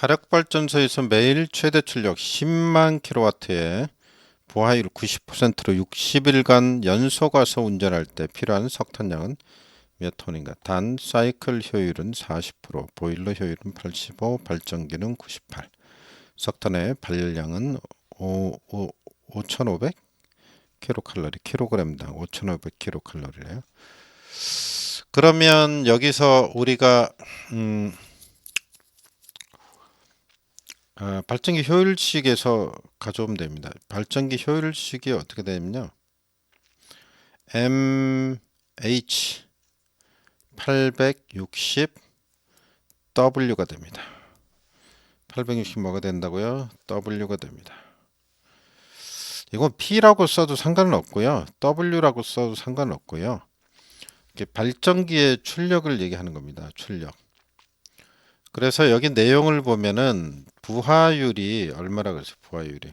화력발전소에서 매일 최대 출력 10만 킬로와트에 부하율 90%로 60일간 연소 가서 운전할 때 필요한 석탄량은 몇 톤인가? 단 사이클 효율은 40%, 보일러 효율은 85, 발전기는 98. 석탄의 발열량은 5, 5, 5,500 킬로칼로리, 킬로그램당 5,500 킬로칼로리래요. 그러면 여기서 우리가 음, 아, 발전기 효율식에서 가져오면 됩니다. 발전기 효율식이 어떻게 되냐면요. MH 860 W가 됩니다. 860 뭐가 된다고요? W가 됩니다. 이건 P라고 써도 상관은 없고요. W라고 써도 상관은 없고요. 이게 발전기의 출력을 얘기하는 겁니다. 출력. 그래서 여기 내용을 보면은 부하율이 얼마라 그랬어요? 부하율이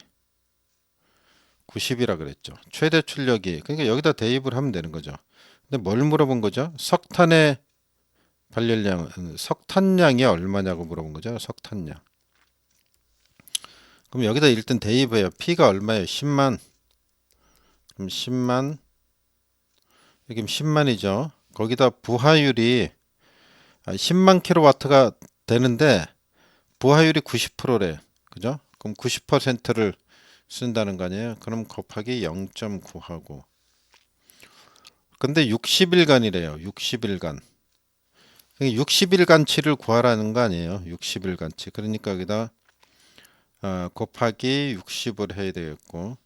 90이라 그랬죠. 최대 출력이 그러니까 여기다 대입을 하면 되는 거죠. 근데 뭘 물어본 거죠? 석탄의 발열량 석탄량이 얼마냐고 물어본 거죠. 석탄량. 그럼 여기다 일단 대입해요. P가 얼마예요? 10만. 그럼 10만 여기 10만이죠. 거기다 부하율이 10만 킬로와트가 되는데 부하율이 90%래. 그죠? 그럼 90%를 쓴다는 거 아니에요? 그럼 곱하기 0.9 하고 근데 60일간이래요. 60일간. 60일간치를 구하라는 거 아니에요. 60일간치. 그러니까 여기다 어, 곱하기 60을 해야 되겠고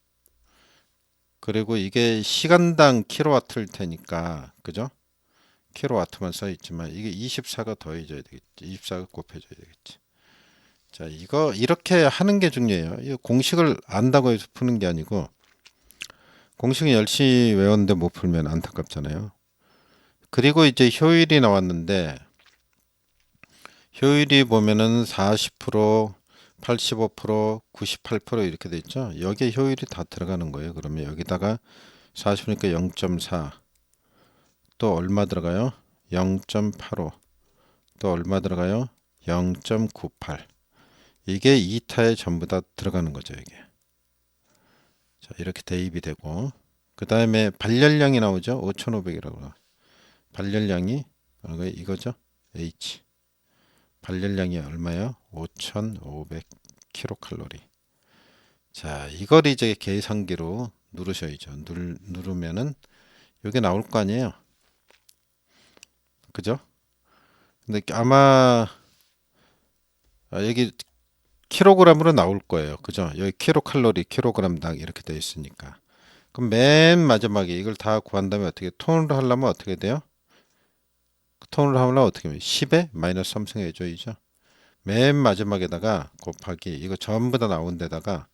그리고 이게 시간당 킬로와트일 테니까 그죠? 킬로와트만 써 있지만 이게 24가 더해져야 되겠지. 24가 곱해져야 되겠지. 자, 이거 이렇게 하는 게 중요해요. 이 공식을 안다고 해서 푸는 게 아니고 공식은 열심히 외웠는데 못 풀면 안타깝잖아요. 그리고 이제 효율이 나왔는데 효율이 보면은 40%, 85%, 98% 이렇게 돼 있죠. 여기에 효율이 다 들어가는 거예요. 그러면 여기다가 40이니까 0.4. 또 얼마 들어가요? 0.85. 또 얼마 들어가요? 0.98. 이게 2타에 전부 다 들어가는 거죠, 이게. 자, 이렇게 대입이 되고 그 다음에 발열량이 나오죠. 5,500이라고. 발열량이 어, 이거죠. H. 발열량이 얼마요? 5,500 킬로칼로리. 자, 이걸 이제 계산기로 누르셔야죠. 누르, 누르면은 이게 나올 거 아니에요. 그죠? 근데 아마 아, 여기 킬로그램으로 나올 거예요. 그죠? 여기 킬로칼로리, 킬로그램당 이렇게 되어 있으니까. 그럼 맨 마지막에 이걸 다 구한 다음에 어떻게 톤으로 하려면 어떻게 돼요? 톤으로 하면 어떻게 하면 10에 마이너스 3승 해줘야죠. 맨 마지막에다가 곱하기 이거 전부 다 나온 데다가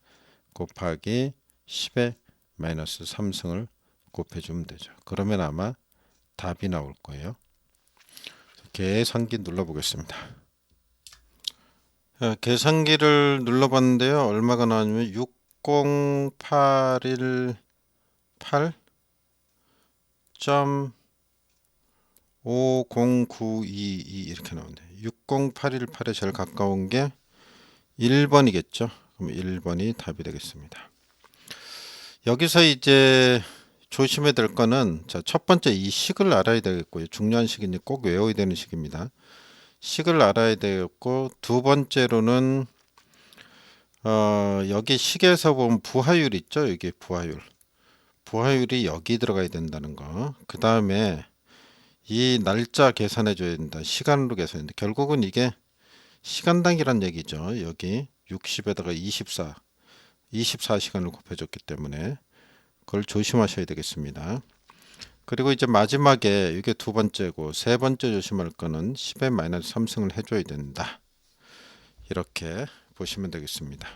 곱하기 10에 마이너스 3승을 곱해주면 되죠. 그러면 아마 답이 나올 거예요. 계산기 눌러보겠습니다. 어, 계산기를 눌러봤는데요. 얼마가 나왔냐면 60818.50922 이렇게 나오는데 60818에 제일 가까운 게 1번이겠죠. 그럼 1번이 답이 되겠습니다. 여기서 이제 조심해야 될 거는 자, 첫 번째 이 식을 알아야 되겠고요. 중요한 식이니 꼭 외워야 되는 식입니다. 식을 알아야 되겠고 두 번째로는 어, 여기 식에서 보면 부하율 있죠? 여기 부하율. 부하율이 여기 들어가야 된다는 거. 그 다음에 이 날짜 계산해 줘야 된다. 시간으로 계산인데 결국은 이게 시간당이란 얘기죠. 여기 60에다가 24, 24시간을 곱해줬기 때문에 그걸 조심하셔야 되겠습니다. 그리고 이제 마지막에 이게 두 번째고 세 번째 조심할 거는 10의 마이너스 3승을 해줘야 된다. 이렇게 보시면 되겠습니다.